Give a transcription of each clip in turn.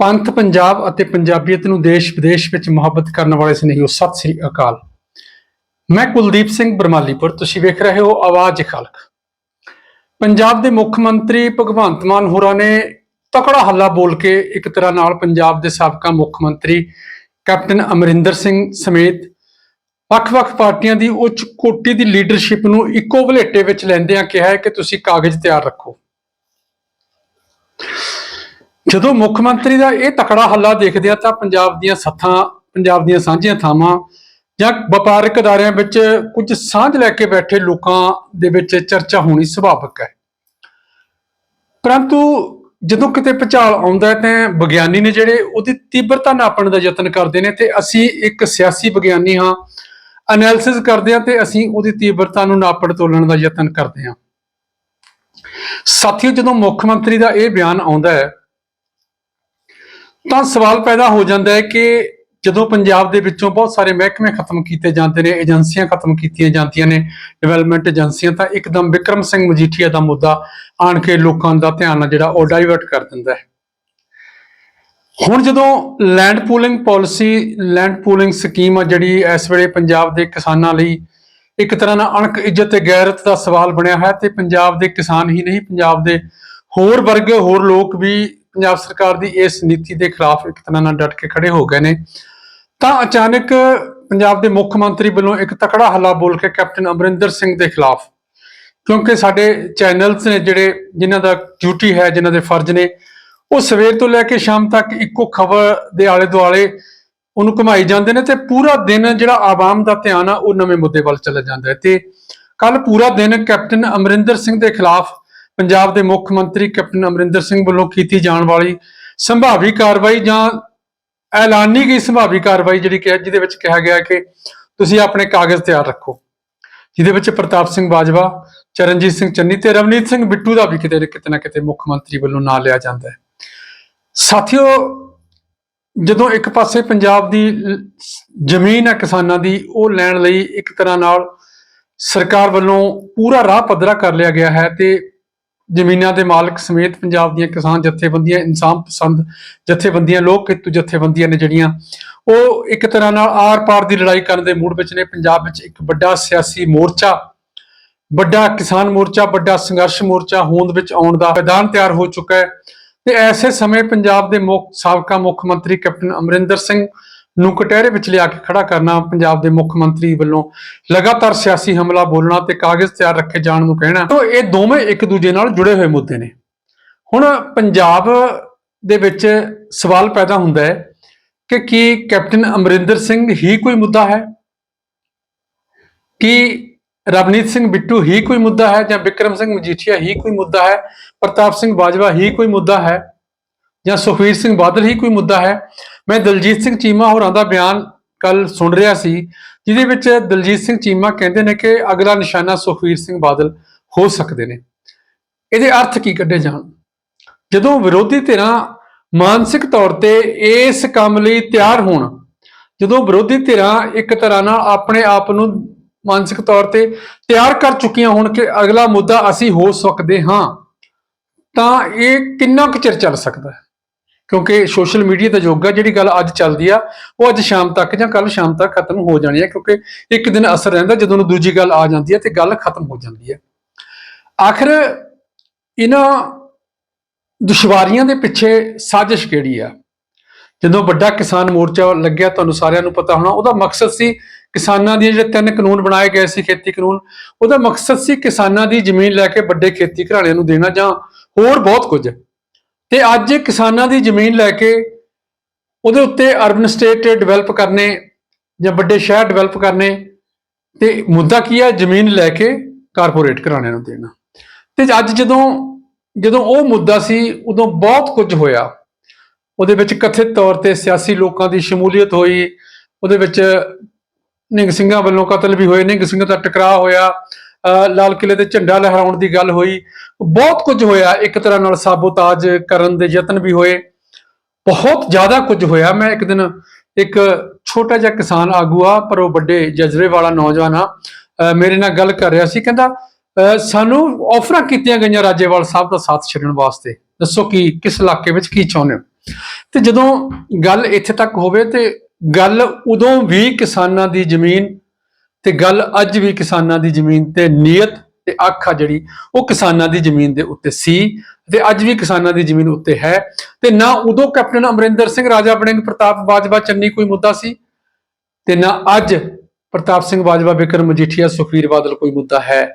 ਪੰਥ ਪੰਜਾਬ ਅਤੇ ਪੰਜਾਬੀਅਤ ਨੂੰ ਦੇਸ਼ ਵਿਦੇਸ਼ ਵਿੱਚ ਮੁਹੱਬਤ ਕਰਨ ਵਾਲੇ ਸਨੇਹੀਓ ਸਤਿ ਸ੍ਰੀ ਅਕਾਲ। ਮੈਂ ਕੁਲਦੀਪ ਸਿੰਘ ਬਰਮਾਲੀਪੁਰ, ਤੁਸੀਂ ਵੇਖ ਰਹੇ ਹੋ ਆਵਾਜ਼ ਖਲਕ। ਪੰਜਾਬ ਦੇ ਮੁੱਖ ਮੰਤਰੀ ਭਗਵੰਤ ਮਾਨ ਹੋਰਾਂ ਨੇ ਤਕੜਾ ਹੱਲਾ ਬੋਲ ਕੇ ਇੱਕ ਤਰ੍ਹਾਂ ਨਾਲ ਪੰਜਾਬ ਦੇ ਸਾਬਕਾ ਮੁੱਖ ਮੰਤਰੀ ਕੈਪਟਨ ਅਮਰਿੰਦਰ ਸਿੰਘ ਸਮੇਤ ਵੱਖ-ਵੱਖ ਪਾਰਟੀਆਂ ਦੀ ਉੱਚ ਕੋਟੀ ਦੀ ਲੀਡਰਸ਼ਿਪ ਨੂੰ ਇੱਕੋ ਵਲੇਟੇ ਵਿੱਚ ਲੈਂਦਿਆਂ ਕਿਹਾ ਹੈ ਕਿ ਤੁਸੀਂ ਕਾਗਜ਼ ਤਿਆਰ ਰੱਖੋ। ਜਦੋਂ ਮੁੱਖ ਮੰਤਰੀ ਦਾ ਇਹ ਤਕੜਾ ਹੱਲਾ ਦੇਖਦੇ ਆ ਤਾਂ ਪੰਜਾਬ ਦੀਆਂ ਸੱਥਾਂ, ਪੰਜਾਬ ਦੀਆਂ ਸਾਂਝੀਆਂ ਥਾਵਾਂ ਜਾਂ ਵਪਾਰਕ ਅਦਾਰਿਆਂ ਵਿੱਚ ਕੁਝ ਸਾਂਝ ਲੈ ਕੇ ਬੈਠੇ ਲੋਕਾਂ ਦੇ ਵਿੱਚ ਚਰਚਾ ਹੋਣੀ ਸੁਭਾਵਿਕ ਹੈ। ਪਰੰਤੂ ਜਦੋਂ ਕਿਤੇ ਭੁਚਾਲ ਆਉਂਦਾ ਹੈ ਤਾਂ ਵਿਗਿਆਨੀ ਨੇ ਜਿਹੜੇ ਉਹਦੀ ਤੀਬਰਤਾ ਨਾਪਣ ਦਾ ਯਤਨ ਕਰਦੇ ਨੇ ਤੇ ਅਸੀਂ ਇੱਕ ਸਿਆਸੀ ਵਿਗਿਆਨੀ ਹਾਂ ਐਨਾਲਿਸਿਸ ਕਰਦੇ ਹਾਂ ਤੇ ਅਸੀਂ ਉਹਦੀ ਤੀਬਰਤਾ ਨੂੰ ਨਾਪਣ ਤੋਲਣ ਦਾ ਯਤਨ ਕਰਦੇ ਹਾਂ। ਸਾਥੀਓ, ਜਦੋਂ ਮੁੱਖ ਮੰਤਰੀ ਦਾ ਇਹ ਬਿਆਨ ਆਉਂਦਾ ਹੈ ਤਾਂ ਸਵਾਲ ਪੈਦਾ ਹੋ ਜਾਂਦਾ ਹੈ ਕਿ ਜਦੋਂ ਪੰਜਾਬ ਦੇ ਵਿੱਚੋਂ ਬਹੁਤ ਸਾਰੇ ਮਹਿਕਮੇ ਖਤਮ ਕੀਤੇ ਜਾਂਦੇ ਨੇ, ਏਜੰਸੀਆਂ ਖਤਮ ਕੀਤੀਆਂ ਜਾਂਦੀਆਂ ਨੇ, ਡਿਵੈਲਪਮੈਂਟ ਏਜੰਸੀਆਂ, ਤਾਂ ਇੱਕਦਮ ਵਿਕਰਮ ਸਿੰਘ ਮਜੀਠੀਆ ਦਾ ਮੁੱਦਾ ਆਣ ਕੇ ਲੋਕਾਂ ਦਾ ਧਿਆਨ ਆ ਜਿਹੜਾ ਉਹ ਡਾਈਵਰਟ ਕਰ ਦਿੰਦਾ ਹੈ। ਹੁਣ ਜਦੋਂ land pooling policy land pooling scheme ਆ ਜਿਹੜੀ ਇਸ ਵੇਲੇ ਪੰਜਾਬ ਦੇ ਕਿਸਾਨਾਂ ਲਈ ਇੱਕ ਤਰ੍ਹਾਂ ਨਾਲ ਅਣਖ ਇੱਜ਼ਤ ਤੇ ਗੈਰਤ ਦਾ ਸਵਾਲ ਬਣਿਆ ਹੈ ਤੇ ਪੰਜਾਬ ਦੇ ਕਿਸਾਨ ਹੀ ਨਹੀਂ, ਪੰਜਾਬ ਦੇ ਹੋਰ ਵਰਗ ਹੋਰ ਲੋਕ ਵੀ ਪੰਜਾਬ ਸਰਕਾਰ ਦੀ ਇਸ ਨੀਤੀ ਦੇ ਖਿਲਾਫ ਇੱਕ ਤਰ੍ਹਾਂ ਨਾਲ ਡਟ ਕੇ ਖੜੇ ਹੋ ਗਏ ਨੇ। ਤਾਂ ਅਚਾਨਕ ਪੰਜਾਬ ਦੇ ਮੁੱਖ ਮੰਤਰੀ ਵੱਲੋਂ ਇੱਕ ਤਕੜਾ ਹੱਲਾ ਬੋਲ ਕੇ ਕੈਪਟਨ ਅਮਰਿੰਦਰ ਸਿੰਘ ਦੇ ਖਿਲਾਫ, ਕਿਉਂਕਿ ਸਾਡੇ ਚੈਨਲਸ ਨੇ ਜਿਹੜੇ ਜਿਨ੍ਹਾਂ ਦਾ ਡਿਊਟੀ ਹੈ, ਜਿਨ੍ਹਾਂ ਦੇ ਫਰਜ਼ ਨੇ, ਉਹ ਸਵੇਰ ਤੋਂ ਲੈ ਕੇ ਸ਼ਾਮ ਤੱਕ ਇੱਕੋ ਖਬਰ ਦੇ ਆਲੇ ਦੁਆਲੇ ਉਹਨੂੰ ਘੁਮਾਈ ਜਾਂਦੇ ਨੇ ਤੇ ਪੂਰਾ ਦਿਨ ਜਿਹੜਾ ਆਵਾਮ ਦਾ ਧਿਆਨ ਆ, ਉਹ ਨਵੇਂ ਮੁੱਦੇ ਵੱਲ ਚਲਾ ਜਾਂਦਾ ਹੈ। ਤੇ ਕੱਲ ਪੂਰਾ ਦਿਨ ਕੈਪਟਨ ਅਮਰਿੰਦਰ ਸਿੰਘ ਦੇ ਖਿਲਾਫ ਪੰਜਾਬ ਦੇ ਮੁੱਖ ਮੰਤਰੀ ਕੈਪਟਨ ਅਮਰਿੰਦਰ ਸਿੰਘ ਵੱਲੋਂ ਕੀਤੀ ਜਾਣ ਵਾਲੀ ਸੰਭਾਵੀ ਕਾਰਵਾਈ ਜਾਂ ਐਲਾਨੀ ਗਈ ਸੰਭਾਵੀ ਕਾਰਵਾਈ ਜਿਹੜੀ ਕਿ ਜਿਹਦੇ ਵਿੱਚ ਕਿਹਾ ਗਿਆ ਕਿ ਤੁਸੀਂ ਆਪਣੇ ਕਾਗਜ਼ ਤਿਆਰ ਰੱਖੋ, ਜਿਹਦੇ ਵਿੱਚ ਪ੍ਰਤਾਪ ਸਿੰਘ ਬਾਜਵਾ, ਚਰਨਜੀਤ ਸਿੰਘ ਚੰਨੀ ਤੇ ਰਵਨੀਤ ਸਿੰਘ ਬਿੱਟੂ ਦਾ ਵੀ ਕਿਤੇ ਕਿਤੇ ਨਾ ਕਿਤੇ ਮੁੱਖ ਮੰਤਰੀ ਵੱਲੋਂ ਨਾਂ ਲਿਆ ਜਾਂਦਾ ਹੈ। ਸਾਥੀਓ, ਜਦੋਂ ਇੱਕ ਪਾਸੇ ਪੰਜਾਬ ਦੀ ਜ਼ਮੀਨ ਹੈ ਕਿਸਾਨਾਂ ਦੀ, ਉਹ ਲੈਣ ਲਈ ਇੱਕ ਤਰ੍ਹਾਂ ਨਾਲ ਸਰਕਾਰ ਵੱਲੋਂ ਪੂਰਾ ਰਾਹ ਪੱਧਰਾ ਕਰ ਲਿਆ ਗਿਆ ਹੈ ਤੇ ਜ਼ਮੀਨਾਂ ਦੇ ਮਾਲਕ ਸਮੇਤ ਪੰਜਾਬ ਦੀਆਂ ਕਿਸਾਨ ਜਥੇਬੰਦੀਆਂ, ਇਨਸਾਨ ਪਸੰਦ ਜਥੇਬੰਦੀਆਂ, ਲੋਕ ਹਿੱਤੂ ਜਥੇਬੰਦੀਆਂ ਨੇ ਜਿਹੜੀਆਂ ਉਹ ਇੱਕ ਤਰ੍ਹਾਂ ਨਾਲ ਆਰ-ਪਾਰ ਦੀ ਲੜਾਈ ਕਰਨ ਦੇ ਮੂਡ ਵਿੱਚ ਨੇ। ਪੰਜਾਬ ਵਿੱਚ ਇੱਕ ਵੱਡਾ ਸਿਆਸੀ ਮੋਰਚਾ, ਵੱਡਾ ਕਿਸਾਨ ਮੋਰਚਾ, ਵੱਡਾ ਸੰਘਰਸ਼ ਮੋਰਚਾ ਹੋਂਦ ਵਿੱਚ ਆਉਣ ਦਾ ਮੈਦਾਨ ਤਿਆਰ ਹੋ ਚੁੱਕਾ ਹੈ। ਤੇ ਐਸੇ ਸਮੇਂ ਪੰਜਾਬ ਦੇ ਮੁੱਖ ਸਾਬਕਾ ਮੁੱਖ ਮੰਤਰੀ ਕੈਪਟਨ ਅਮਰਿੰਦਰ ਸਿੰਘ ਨੂੰ ਕਟਹਿਰੇ ਵਿੱਚ ਲਿਆ ਕੇ ਖੜਾ ਕਰਨਾ ਪੰਜਾਬ ਦੇ ਮੁੱਖ ਮੰਤਰੀ ਵੱਲੋਂ ਲਗਾਤਾਰ ਸਿਆਸੀ ਹਮਲਾ ਬੋਲਣਾ ਤੇ ਕਾਗਜ਼ ਤਿਆਰ ਰੱਖੇ ਜਾਣ ਨੂੰ ਕਹਿਣਾ, ਤਾਂ ਇਹ ਦੋਵੇਂ ਇੱਕ ਦੂਜੇ ਨਾਲ ਜੁੜੇ ਹੋਏ ਮੁੱਦੇ ਨੇ। ਹੁਣ ਪੰਜਾਬ ਦੇ ਵਿੱਚ ਸਵਾਲ ਪੈਦਾ ਹੁੰਦਾ ਹੈ ਕਿ ਕੀ ਕੈਪਟਨ ਅਮਰਿੰਦਰ ਸਿੰਘ ਹੀ ਕੋਈ ਮੁੱਦਾ ਹੈ? ਕੀ ਰਵਨੀਤ ਸਿੰਘ ਬਿੱਟੂ ਹੀ ਕੋਈ ਮੁੱਦਾ ਹੈ ਜਾਂ ਵਿਕਰਮ ਸਿੰਘ ਮਜੀਠੀਆ ਹੀ ਕੋਈ ਮੁੱਦਾ ਹੈ? ਪ੍ਰਤਾਪ ਸਿੰਘ ਬਾਜਵਾ ਹੀ ਕੋਈ ਮੁੱਦਾ ਹੈ? ਜਾਂ ਸੁਖਵੀਰ ਸਿੰਘ ਬਾਦਲ ਹੀ ਕੋਈ ਮੁੱਦਾ ਹੈ? ਮੈਂ ਦਲਜੀਤ ਸਿੰਘ ਚੀਮਾ ਹੋਰਾਂ ਦਾ ਬਿਆਨ ਕੱਲ ਸੁਣ ਰਿਹਾ ਸੀ, ਜਿਹਦੇ ਵਿੱਚ ਦਲਜੀਤ ਸਿੰਘ ਚੀਮਾ ਕਹਿੰਦੇ ਨੇ ਕਿ ਅਗਲਾ ਨਿਸ਼ਾਨਾ ਸੁਖਵੀਰ ਸਿੰਘ ਬਾਦਲ ਹੋ ਸਕਦੇ ਨੇ। ਇਹਦੇ ਅਰਥ ਕੀ ਕੱਢੇ ਜਾਣ? ਜਦੋਂ ਵਿਰੋਧੀ ਧਿਰਾਂ ਮਾਨਸਿਕ ਤੌਰ ਤੇ ਇਸ ਕੰਮ ਲਈ ਤਿਆਰ ਹੋਣ, ਜਦੋਂ ਵਿਰੋਧੀ ਧਿਰਾਂ ਇੱਕ ਤਰ੍ਹਾਂ ਨਾਲ ਆਪਣੇ ਆਪ ਨੂੰ ਮਾਨਸਿਕ ਤੌਰ ਤੇ ਤਿਆਰ ਕਰ ਚੁੱਕੀਆਂ ਹੋਣ ਕਿ ਅਗਲਾ ਮੁੱਦਾ ਅਸੀਂ ਹੋ ਸਕਦੇ ਹਾਂ, ਤਾਂ ਇਹ ਕਿੰਨਾ ਕੁ ਚਿਰ ਚੱਲ ਸਕਦਾ ਹੈ? ਕਿਉਂਕਿ ਸੋਸ਼ਲ ਮੀਡੀਆ ਦਾ ਯੁੱਗ ਆ ਜਿਹੜੀ ਗੱਲ ਅੱਜ ਚੱਲਦੀ ਆ, ਉਹ ਅੱਜ ਸ਼ਾਮ ਤੱਕ ਜਾਂ ਕੱਲ ਸ਼ਾਮ ਤੱਕ ਖਤਮ ਹੋ ਜਾਣੀ ਹੈ ਕਿਉਂਕਿ ਇੱਕ ਦਿਨ ਅਸਰ ਰਹਿੰਦਾ, ਜਦੋਂ ਨੂੰ ਦੂਜੀ ਗੱਲ ਆ ਜਾਂਦੀ ਹੈ ਤੇ ਗੱਲ ਖਤਮ ਹੋ ਜਾਂਦੀ ਹੈ ਆਖਰ ਇਹਨਾਂ ਦੁਸ਼ਵਾਰੀਆਂ ਦੇ ਪਿੱਛੇ ਸਾਜ਼ਿਸ਼ ਕਿਹੜੀ ਆ? ਜਦੋਂ ਵੱਡਾ ਕਿਸਾਨ ਮੋਰਚਾ ਲੱਗਿਆ, ਤੁਹਾਨੂੰ ਸਾਰਿਆਂ ਨੂੰ ਪਤਾ ਹੋਣਾ, ਉਹਦਾ ਮਕਸਦ ਸੀ ਕਿਸਾਨਾਂ ਦੇ ਜਿਹੜੇ ਤਿੰਨ ਕਾਨੂੰਨ ਬਣਾਏ ਗਏ ਸੀ, ਖੇਤੀ ਕਾਨੂੰਨ, ਉਹਦਾ ਮਕਸਦ ਸੀ ਕਿਸਾਨਾਂ ਦੀ ਜ਼ਮੀਨ ਲੈ ਕੇ ਵੱਡੇ ਖੇਤੀ ਘਰਾਣਿਆਂ ਨੂੰ ਦੇਣਾ ਜਾਂ ਹੋਰ ਬਹੁਤ ਕੁਝ। ਤੇ ਅੱਜ ਕਿਸਾਨਾਂ ਦੀ ਜ਼ਮੀਨ ਲੈ ਕੇ ਉਹਦੇ ਉੱਤੇ ਅਰਬਨ ਸਟੇਟ ਡਿਵੈਲਪ ਕਰਨੇ ਜਾਂ ਵੱਡੇ ਸ਼ਹਿਰ ਡਿਵੈਲਪ ਕਰਨੇ ਤੇ ਮੁੱਦਾ ਕੀ ਹੈ? ਜ਼ਮੀਨ ਲੈ ਕੇ ਕਾਰਪੋਰੇਟ ਘਰਾਣਿਆਂ ਨੂੰ ਦੇਣਾ। ਤੇ ਅੱਜ ਜਦੋਂ ਜਦੋਂ ਉਹ ਮੁੱਦਾ ਸੀ, ਉਦੋਂ ਬਹੁਤ ਕੁਝ ਹੋਇਆ। ਉਹਦੇ ਵਿੱਚ ਕਥਿਤ ਤੌਰ ਤੇ ਸਿਆਸੀ ਲੋਕਾਂ ਦੀ ਸ਼ਮੂਲੀਅਤ ਹੋਈ। ਉਹਦੇ ਵਿੱਚ ਨਿੰਗ ਸਿੰਘਾਂ ਵੱਲੋਂ ਕਤਲ ਵੀ ਹੋਏ। ਨਿੰਗ ਸਿੰਘਾਂ ਦਾ ਟਕਰਾਅ ਹੋਇਆ। ਲਾਲ ਕਿਲੇ ਤੇ ਝੰਡਾ ਲਹਿਰਾਉਣ ਦੀ ਗੱਲ ਹੋਈ। ਬਹੁਤ ਕੁਝ ਹੋਇਆ। ਇੱਕ ਤਰ੍ਹਾਂ ਨਾਲ ਸਾਬੋਤਾਜ ਕਰਨ ਦੇ ਯਤਨ ਵੀ ਹੋਏ। ਬਹੁਤ ਜ਼ਿਆਦਾ ਕੁਝ ਹੋਇਆ। ਮੈਂ ਇੱਕ ਦਿਨ ਇੱਕ ਛੋਟਾ ਜਿਹਾ ਕਿਸਾਨ ਆਗੂ ਆ ਪਰ ਉਹ ਵੱਡੇ ਜਜ਼ਬੇ ਵਾਲਾ ਨੌਜਵਾਨ ਆ ਅਹ ਮੇਰੇ ਨਾਲ ਗੱਲ ਕਰ ਰਿਹਾ ਸੀ। ਕਹਿੰਦਾ ਅਹ ਸਾਨੂੰ ਆਫਰਾਂ ਕੀਤੀਆਂ ਗਈਆਂ ਰਾਜੇਵਾਲ ਸਾਹਿਬ ਦਾ ਸਾਥ ਛੱਡਣ ਵਾਸਤੇ। ਦੱਸੋ ਕਿ, ਕਿਸ ਇਲਾਕੇ ਵਿੱਚ ਕੀ ਚਾਹੁੰਦੇ ਹੋ? ਤੇ ਜਦੋਂ ਗੱਲ ਇੱਥੇ ਤੱਕ ਹੋਵੇ ਤੇ ਗੱਲ ਉਦੋਂ ਵੀ ਕਿਸਾਨਾਂ ਦੀ ਜ਼ਮੀਨ ਤੇ ਗੱਲ ਅੱਜ ਵੀ ਕਿਸਾਨਾਂ ਦੀ ਜ਼ਮੀਨ ਤੇ ਨੀਅਤ ਤੇ ਅੱਖ ਆ ਜਿਹੜੀ, ਉਹ ਕਿਸਾਨਾਂ ਦੀ ਜ਼ਮੀਨ ਦੇ ਉੱਤੇ ਸੀ ਤੇ ਅੱਜ ਵੀ ਕਿਸਾਨਾਂ ਦੀ ਜ਼ਮੀਨ ਉੱਤੇ ਹੈ ਤੇ ਨਾ ਉਦੋਂ ਕੈਪਟਨ ਅਮਰਿੰਦਰ ਸਿੰਘ, ਰਾਜਾ ਬਣਿੰਗ ਪ੍ਰਤਾਪ ਬਾਜਵਾ ਚੰਨੀ ਕੋਈ ਮੁੱਦਾ ਸੀ ਤੇ ਨਾ ਅੱਜ ਪ੍ਰਤਾਪ ਸਿੰਘ ਬਾਜਵਾ ਬਿਕਰਮ ਮਜੀਠੀਆ, ਸੁਖਵੀਰ ਬਾਦਲ ਕੋਈ ਮੁੱਦਾ ਹੈ।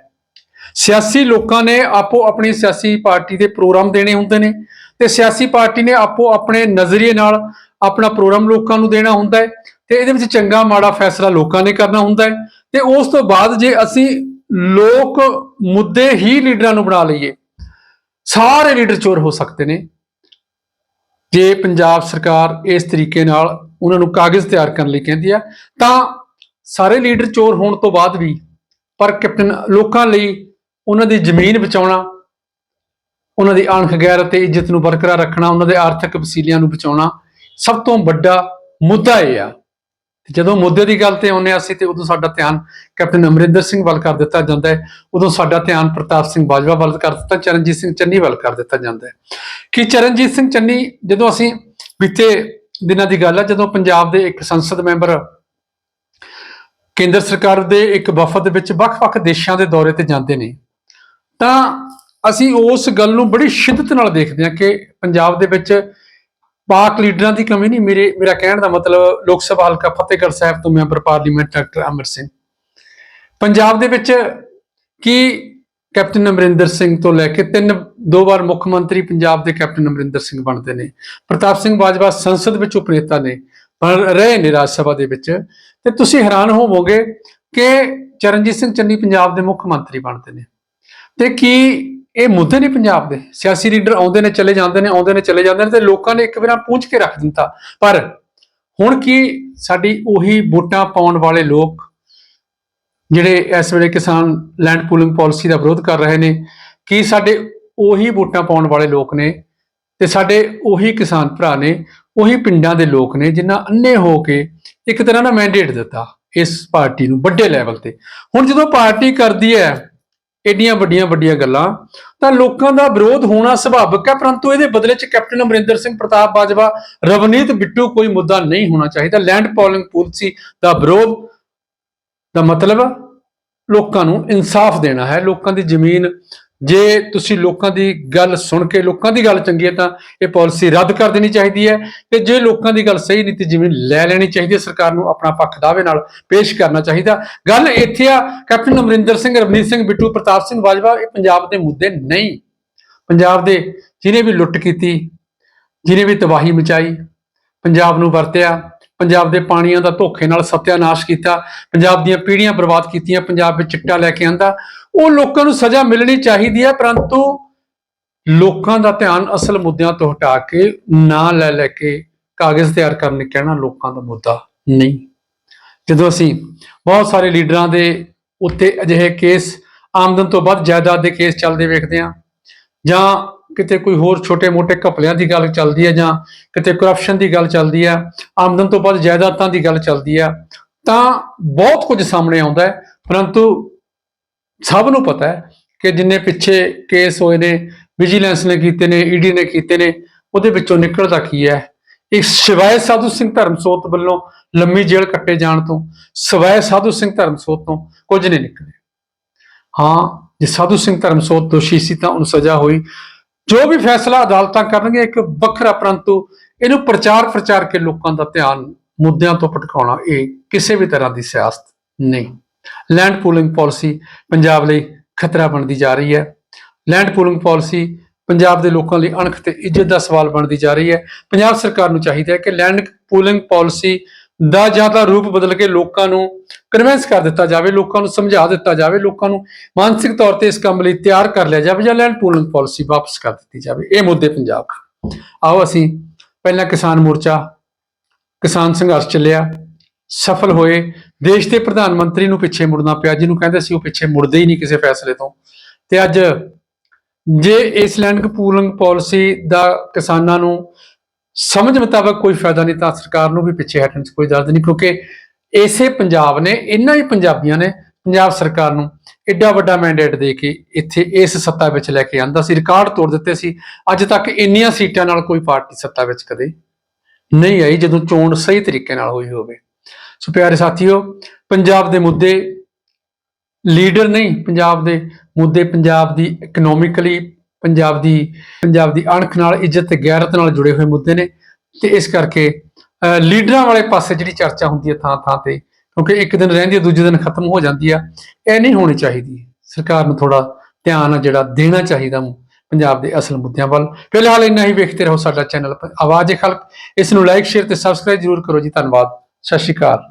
ਸਿਆਸੀ ਲੋਕਾਂ ਨੇ ਆਪੋ ਆਪਣੀ ਸਿਆਸੀ ਪਾਰਟੀ ਦੇ ਪ੍ਰੋਗਰਾਮ ਦੇਣੇ ਹੁੰਦੇ ਨੇ ਤੇ ਸਿਆਸੀ ਪਾਰਟੀ ਨੇ ਆਪੋ ਆਪਣੇ ਨਜ਼ਰੀਏ ਨਾਲ ਆਪਣਾ ਪ੍ਰੋਗਰਾਮ ਲੋਕਾਂ ਨੂੰ ਦੇਣਾ ਹੁੰਦਾ ਹੈ ਤੇ ਇਹਦੇ ਵਿੱਚ ਚੰਗਾ ਮਾੜਾ ਫੈਸਲਾ ਲੋਕਾਂ ਨੇ ਕਰਨਾ ਹੁੰਦਾ ਹੈ। ਤੇ ਉਸ ਤੋਂ ਬਾਅਦ ਜੇ ਅਸੀਂ ਲੋਕ ਮੁੱਦੇ ਹੀ ਲੀਡਰਾਂ ਨੂੰ ਬਣਾ ਲਈਏ, ਸਾਰੇ ਲੀਡਰ ਚੋਰ ਹੋ ਸਕਦੇ ਨੇ। ਜੇ ਪੰਜਾਬ ਸਰਕਾਰ ਇਸ ਤਰੀਕੇ ਨਾਲ ਉਹਨਾਂ ਨੂੰ ਕਾਗਜ਼ ਤਿਆਰ ਕਰਨ ਲਈ ਕਹਿੰਦੀ ਆ, ਤਾਂ ਸਾਰੇ ਲੀਡਰ ਚੋਰ ਹੋਣ ਤੋਂ ਬਾਅਦ ਵੀ ਪਰ ਕੈਪਟਨ ਲੋਕਾਂ ਲਈ ਉਹਨਾਂ ਦੀ ਜ਼ਮੀਨ ਬਚਾਉਣਾ, ਉਹਨਾਂ ਦੀ ਅਣਖ ਗੈਰਤ ਤੇ ਇੱਜ਼ਤ ਨੂੰ ਬਰਕਰਾਰ ਰੱਖਣਾ, ਉਹਨਾਂ ਦੇ ਆਰਥਿਕ ਵਸੀਲਿਆਂ ਨੂੰ ਬਚਾਉਣਾ ਸਭ ਤੋਂ ਵੱਡਾ ਮੁੱਦਾ ਇਹ ਆ। ਜਦੋਂ ਮੁੱਦੇ ਦੀ ਗੱਲ ਤੇ ਆਉਂਦੇ ਹਾਂ ਅਸੀਂ ਤੇ ਉਦੋਂ ਸਾਡਾ ਧਿਆਨ ਕੈਪਟਨ ਅਮਰਿੰਦਰ ਸਿੰਘ ਵੱਲ ਕਰ ਦਿੱਤਾ ਜਾਂਦਾ ਹੈ। ਉਦੋਂ ਸਾਡਾ ਧਿਆਨ ਪ੍ਰਤਾਪ ਸਿੰਘ ਬਾਜਵਾ ਵੱਲ ਕਰ ਦਿੱਤਾ, ਚਰਨਜੀਤ ਸਿੰਘ ਚੰਨੀ ਵੱਲ ਕਰ ਦਿੱਤਾ ਜਾਂਦਾ ਹੈ। ਕਿ ਚਰਨਜੀਤ ਸਿੰਘ ਚੰਨੀ, ਜਦੋਂ ਅਸੀਂ ਬੀਤੇ ਦਿਨਾਂ ਦੀ ਗੱਲ ਹੈ ਜਦੋਂ ਪੰਜਾਬ ਦੇ ਇੱਕ ਸੰਸਦ ਮੈਂਬਰ ਕੇਂਦਰ ਸਰਕਾਰ ਦੇ ਇੱਕ ਵਫਦ ਵਿੱਚ ਵੱਖ-ਵੱਖ ਦੇਸ਼ਾਂ ਦੇ ਦੌਰੇ ਤੇ ਜਾਂਦੇ ਨੇ, ਤਾਂ ਅਸੀਂ ਉਸ ਗੱਲ ਨੂੰ ਬੜੀ ਸ਼ਿੱਦਤ ਨਾਲ ਦੇਖਦੇ ਹਾਂ ਕਿ ਪੰਜਾਬ ਦੇ ਵਿੱਚ ਪਾਕ ਲੀਡਰਾਂ ਦੀ ਕਮੀ ਨਹੀਂ, ਮੇਰੇ, ਮੇਰਾ ਕਹਿਣ ਦਾ ਮਤਲਬ ਲੋਕ ਸਭਾ ਹਲਕਾ ਫਤਿਹਗੜ੍ਹ ਸਾਹਿਬ ਤੋਂ member parliament doctor Amar Singh. Punjab ਦੇ ਵਿੱਚ ਕੀ ਕੈਪਟਨ ਅਮਰਿੰਦਰ ਸਿੰਘ ਤੋਂ ਲੈ ਕੇ ਤਿੰਨ, ਦੋ ਵਾਰ ਮੁੱਖ ਮੰਤਰੀ ਪੰਜਾਬ ਦੇ ਕੈਪਟਨ ਅਮਰਿੰਦਰ ਸਿੰਘ ਬਣਦੇ ਨੇ। ਪ੍ਰਤਾਪ ਸਿੰਘ ਬਾਜਵਾ ਸੰਸਦ ਵਿੱਚ ਉਪਨੇਤਾ ਨੇ, ਪਰ ਰਹੇ ਨੇ ਰਾਜ ਸਭਾ ਦੇ ਵਿੱਚ। ਤੇ ਤੁਸੀਂ ਹੈਰਾਨ ਹੋਵੋਗੇ ਕਿ ਚਰਨਜੀਤ ਸਿੰਘ ਚੰਨੀ ਪੰਜਾਬ ਦੇ ਮੁੱਖ ਮੰਤਰੀ ਬਣਦੇ ਨੇ। ਤੇ ਕੀ ਇਹ ਮੁੱਦੇ ਨੇ ਪੰਜਾਬ ਦੇ। ਸਿਆਸੀ ਲੀਡਰ ਆਉਂਦੇ ਨੇ, ਚਲੇ ਜਾਂਦੇ ਨੇ, ਆਉਂਦੇ ਨੇ, ਚਲੇ ਜਾਂਦੇ ਨੇ ਤੇ ਲੋਕਾਂ ਨੇ ਇੱਕ ਵਾਰ ਪੂੰਝ ਕੇ ਰੱਖ ਦਿੱਤਾ। ਪਰ ਹੁਣ ਕੀ ਸਾਡੀ ਉਹੀ ਵੋਟਾਂ ਪਾਉਣ ਵਾਲੇ ਲੋਕ ਜਿਹੜੇ ਇਸ ਵੇਲੇ ਕਿਸਾਨ ਲੈਂਡ ਪੂਲਿੰਗ ਪਾਲਿਸੀ ਦਾ ਵਿਰੋਧ ਕਰ ਰਹੇ ਨੇ, ਕੀ ਸਾਡੇ ਉਹੀ ਵੋਟਾਂ ਪਾਉਣ ਵਾਲੇ ਲੋਕ ਨੇ ਤੇ ਸਾਡੇ ਉਹੀ ਕਿਸਾਨ ਭਰਾ ਨੇ, ਉਹੀ ਪਿੰਡਾਂ ਦੇ ਲੋਕ ਨੇ ਜਿਨ੍ਹਾਂ ਅੰਨੇ ਹੋ ਕੇ ਇੱਕ ਤਰ੍ਹਾਂ ਦਾ ਮੈਂਡੇਟ ਦਿੱਤਾ ਇਸ ਪਾਰਟੀ ਨੂੰ ਵੱਡੇ ਲੈਵਲ ਤੇ। ਹੁਣ ਜਦੋਂ ਪਾਰਟੀ ਕਰਦੀ ਹੈ ਏਡੀਆਂ ਵੱਡੀਆਂ ਵੱਡੀਆਂ ਗੱਲਾਂ। ਤਾਂ ਲੋਕਾਂ ਦਾ ਵਿਰੋਧ ਹੋਣਾ ਸੁਭਾਵਿਕ ਹੈ, ਪਰੰਤੂ ਇਹਦੇ ਬਦਲੇ ਚ ਕੈਪਟਨ ਅਮਰਿੰਦਰ ਸਿੰਘ ਪ੍ਰਤਾਪ ਬਾਜਵਾ, ਰਵਨੀਤ ਬਿੱਟੂ ਕੋਈ ਮੁੱਦਾ ਨਹੀਂ ਹੋਣਾ ਚਾਹੀਦਾ। ਲੈਂਡ ਪੋਲਿੰਗ ਪਾਲਿਸੀ ਦਾ ਵਿਰੋਧ ਦਾ ਮਤਲਬ ਲੋਕਾਂ ਨੂੰ ਇਨਸਾਫ ਦੇਣਾ ਹੈ, ਲੋਕਾਂ ਦੀ ਜ਼ਮੀਨ ਜੇ ਤੁਸੀਂ ਲੋਕਾਂ ਦੀ ਗੱਲ ਸੁਣ ਕੇ ਲੋਕਾਂ ਦੀ ਗੱਲ ਚੰਗੀ ਹੈ ਤਾਂ ਇਹ ਪਾਲਿਸੀ ਰੱਦ ਕਰ ਦੇਣੀ ਚਾਹੀਦੀ ਹੈ ਤੇ ਜੇ ਲੋਕਾਂ ਦੀ ਗੱਲ ਸਹੀ ਨਹੀਂ ਤੇ ਜ਼ਮੀਨ ਲੈ ਲੈਣੀ ਚਾਹੀਦੀ ਹੈ, ਸਰਕਾਰ ਨੂੰ ਆਪਣਾ ਪੱਖ ਦਾਅਵੇ ਨਾਲ ਪੇਸ਼ ਕਰਨਾ ਚਾਹੀਦਾ। ਗੱਲ ਇੱਥੇ ਆ, ਕੈਪਟਨ ਅਮਰਿੰਦਰ ਸਿੰਘ, ਰਵਨੀਤ ਸਿੰਘ, ਬਿੱਟੂ ਪ੍ਰਤਾਪ ਸਿੰਘ ਬਾਜਵਾ, ਇਹ ਪੰਜਾਬ ਦੇ ਮੁੱਦੇ ਨਹੀਂ। ਪੰਜਾਬ ਦੇ ਜਿਹਨੇ ਵੀ ਲੁੱਟ ਕੀਤੀ, ਜਿਹਨੇ ਵੀ ਤਬਾਹੀ ਮਚਾਈ, ਪੰਜਾਬ ਨੂੰ ਵਰਤਿਆ, ਪੰਜਾਬ ਦੇ ਪਾਣੀਆਂ ਦਾ ਧੋਖੇ ਨਾਲ ਸਤਿਆਨਾਸ਼ ਕੀਤਾ, ਪੰਜਾਬ ਦੀਆਂ ਪੀੜ੍ਹੀਆਂ ਬਰਬਾਦ ਕੀਤੀਆਂ, ਪੰਜਾਬ ਵਿੱਚ ਚਿੱਟਾ ਲੈ ਕੇ ਆਂਦਾ ਉਹ ਲੋਕਾਂ ਨੂੰ ਸਜ਼ਾ ਮਿਲਣੀ ਚਾਹੀਦੀ ਹੈ, ਪਰੰਤੂ ਲੋਕਾਂ ਦਾ ਧਿਆਨ ਅਸਲ ਮੁੱਦਿਆਂ ਤੋਂ ਹਟਾ ਕੇ ਨਾ ਲੈ ਲੈ ਕੇ ਕਾਗਜ਼ ਤਿਆਰ ਕਰਨ ਲਈ ਕਹਿਣਾ ਲੋਕਾਂ ਦਾ ਮੁੱਦਾ ਨਹੀਂ। ਜਦੋਂ ਅਸੀਂ ਬਹੁਤ ਸਾਰੇ ਲੀਡਰਾਂ ਦੇ ਉੱਤੇ ਅਜਿਹੇ ਕੇਸ, ਆਮਦਨ ਤੋਂ ਵੱਧ ਜਾਇਦਾਦ ਦੇ ਕੇਸ ਚੱਲਦੇ ਵੇਖਦੇ ਹਾਂ, ਜਾਂ ਕਿਤੇ ਕੋਈ ਹੋਰ ਛੋਟੇ-ਮੋਟੇ ਘਪਲਿਆਂ ਦੀ ਗੱਲ ਚੱਲਦੀ ਹੈ, ਜਾਂ ਕਿਤੇ ਕਰਪਸ਼ਨ ਦੀ ਗੱਲ ਚੱਲਦੀ ਹੈ, ਆਮਦਨ ਤੋਂ ਵੱਧ ਜਾਇਦਾਦਾਂ ਦੀ ਗੱਲ ਚੱਲਦੀ ਹੈ, ਤਾਂ ਬਹੁਤ ਕੁਝ ਸਾਹਮਣੇ ਆਉਂਦਾ ਹੈ, ਪਰੰਤੂ ਸਭ ਨੂੰ ਪਤਾ ਹੈ ਕਿ ਜਿੰਨੇ ਪਿੱਛੇ ਕੇਸ ਹੋਏ ਨੇ ਵਿਜੀਲੈਂਸ ਨੇ ਕੀਤੇ ਨੇ ਈਡੀ ਨੇ ਕੀਤੇ ਨੇ, ਉਹਦੇ ਵਿੱਚੋਂ ਨਿਕਲਦਾ ਕੀ ਹੈ? ਇੱਕ ਸਿਵਾਏ ਸਾਧੂ ਸਿੰਘ ਧਰਮਸੋਤ ਵੱਲੋਂ ਲੰਮੀ ਜੇਲ੍ਹ ਕੱਟੇ ਜਾਣ ਤੋਂ ਸਿਵਾਏ ਸਾਧੂ ਸਿੰਘ ਧਰਮਸੋਤ ਤੋਂ ਕੁਝ ਨਹੀਂ ਨਿਕਲਿਆ। ਹਾਂ, ਜੇ ਸਾਧੂ ਸਿੰਘ ਧਰਮਸੋਤ ਦੋਸ਼ੀ ਸੀ ਤਾਂ ਉਹਨੂੰ ਸਜ਼ਾ ਹੋਈ। ਜੋ ਵੀ ਫੈਸਲਾ ਅਦਾਲਤਾਂ ਕਰਨਗੇ, ਇੱਕ ਵੱਖਰਾ ਪਰੰਤੂ ਇਹਨੂੰ ਪ੍ਰਚਾਰ ਪ੍ਰਚਾਰ ਕੇ ਲੋਕਾਂ ਦਾ ਧਿਆਨ ਮੁੱਦਿਆਂ ਤੋਂ ਭਟਕਾਉਣਾ, ਇਹ ਕਿਸੇ ਵੀ ਤਰ੍ਹਾਂ ਦੀ ਸਿਆਸਤ ਨਹੀਂ। ਲੈਂਡ ਪੂਲਿੰਗ ਪਾਲਿਸੀ ਪੰਜਾਬ ਲਈ ਖਤਰਾ ਬਣਦੀ ਜਾ ਰਹੀ ਹੈ। ਲੈਂਡ ਪੂਲਿੰਗ ਪਾਲਿਸੀ ਪੰਜਾਬ ਦੇ ਲੋਕਾਂ ਲਈ ਅਣਖ ਤੇ ਇੱਜ਼ਤ ਦਾ ਸਵਾਲ ਬਣਦੀ ਜਾ ਰਹੀ ਹੈ। ਪੰਜਾਬ ਸਰਕਾਰ ਨੂੰ ਚਾਹੀਦਾ ਹੈ ਕਿ ਲੈਂਡ ਪੂਲਿੰਗ ਪਾਲਿਸੀ ਦਾ ਜ਼ਿਆਦਾ ਰੂਪ ਬਦਲ ਕੇ ਲੋਕਾਂ ਨੂੰ ਕਨਵਿੰਸ ਕਰ ਦਿੱਤਾ ਜਾਵੇ, ਲੋਕਾਂ ਨੂੰ ਸਮਝਾ ਦਿੱਤਾ ਜਾਵੇ, ਲੋਕਾਂ ਨੂੰ ਮਾਨਸਿਕ ਤੌਰ ਤੇ ਇਸ ਕੰਮ ਲਈ ਤਿਆਰ ਕਰ ਲਿਆ ਜਾਵੇ ਜਾਂ ਲੈਂਡ ਪੂਲਿੰਗ ਪਾਲਿਸੀ ਵਾਪਸ ਕਰ ਦਿੱਤੀ ਜਾਵੇ। ਇਹ ਮੁੱਦੇ ਪੰਜਾਬ ਆਓ ਅਸੀਂ ਪਹਿਲਾਂ ਕਿਸਾਨ ਮੋਰਚਾ, ਕਿਸਾਨ ਸੰਘਰਸ਼ ਚੱਲਿਆ ਸਫਲ ਹੋਏ। ਦੇਸ਼ ਦੇ ਪ੍ਰਧਾਨ ਮੰਤਰੀ ਨੂੰ ਪਿੱਛੇ ਮੁੜਨਾ ਪਿਆ, ਜਿਹਨੂੰ ਕਹਿੰਦੇ ਸੀ ਉਹ ਪਿੱਛੇ ਮੁੜਦੇ ਹੀ ਨਹੀਂ ਕਿਸੇ ਫੈਸਲੇ ਤੋਂ। ਤੇ ਅੱਜ ਜੇ ਇਸ ਲੈਂਡ ਪੂਲਿੰਗ ਪਾਲਿਸੀ ਦਾ ਕਿਸਾਨਾਂ ਨੂੰ ਸਮਝ ਮੁਤਾਬਕ ਕੋਈ ਫਾਇਦਾ ਨਹੀਂ, ਤਾਂ ਸਰਕਾਰ ਨੂੰ ਵੀ ਪਿੱਛੇ ਹਟਣ 'ਚ ਕੋਈ ਦਰਦ ਨਹੀਂ, ਕਿਉਂਕਿ ਇਸੇ ਪੰਜਾਬ ਨੇ ਇਹਨਾਂ ਹੀ ਪੰਜਾਬੀਆਂ ਨੇ, ਪੰਜਾਬ ਸਰਕਾਰ ਨੂੰ ਐਡਾ ਵੱਡਾ ਮੈਂਡੇਟ ਦੇ ਕੇ ਇੱਥੇ ਇਸ ਸੱਤਾ ਵਿੱਚ ਲੈ ਕੇ ਆਂਦਾ ਸੀ, ਰਿਕਾਰਡ ਤੋੜ ਦਿੱਤੇ ਸੀ। ਅੱਜ ਤੱਕ ਇੰਨੀਆਂ ਸੀਟਾਂ ਨਾਲ ਕੋਈ ਪਾਰਟੀ ਸੱਤਾ ਵਿੱਚ ਕਦੇ ਨਹੀਂ ਆਈ, ਜਦੋਂ ਚੋਣ ਸਹੀ ਤਰੀਕੇ ਨਾਲ ਹੋਈ ਹੋਵੇ। ਸੋ ਪਿਆਰੇ ਸਾਥੀਓ, ਪੰਜਾਬ ਦੇ ਮੁੱਦੇ ਲੀਡਰ ਨਹੀਂ, ਪੰਜਾਬ ਦੇ ਮੁੱਦੇ ਪੰਜਾਬ ਦੀ ਇਕਨੋਮਿਕਲੀ ਪੰਜਾਬ ਦੀ ਪੰਜਾਬ ਦੀ ਅਣਖ ਨਾਲ, ਇੱਜ਼ਤ ਤੇ ਗੈਰਤ ਨਾਲ ਜੁੜੇ ਹੋਏ ਮੁੱਦੇ ਨੇ ਤੇ ਇਸ ਕਰਕੇ ਲੀਡਰਾਂ ਵਾਲੇ ਪਾਸੇ ਜਿਹੜੀ ਚਰਚਾ ਹੁੰਦੀ ਹੈ ਥਾਂ ਥਾਂ ਤੇ, ਕਿਉਂਕਿ ਇੱਕ ਦਿਨ ਰਹਿੰਦੀ ਹੈ, ਦੂਜੇ ਦਿਨ ਖਤਮ ਹੋ ਜਾਂਦੀ ਆ, ਇਹ ਨਹੀਂ ਹੋਣੀ ਚਾਹੀਦੀ। ਸਰਕਾਰ ਨੂੰ ਥੋੜਾ ਧਿਆਨ ਆ ਜਿਹੜਾ ਦੇਣਾ ਚਾਹੀਦਾ ਪੰਜਾਬ ਦੇ ਅਸਲ ਮੁੱਦਿਆਂ ਵੱਲ। ਫਿਲਹਾਲ ਇੰਨਾ ਹੀ, ਵੇਖਦੇ ਰਹੋ ਸਾਡਾ ਚੈਨਲ, ਆਵਾਜ਼ ਖਲਕ। ਇਸ ਨੂੰ ਲਾਈਕ ਸ਼ੇਅਰ ਤੇ ਸਬਸਕ੍ਰਾਈਬ ਜਰੂਰ ਕਰੋ ਜੀ, ਧੰਨਵਾਦ। ਸਤਿ ਸ਼੍ਰੀ ਅਕਾਲ।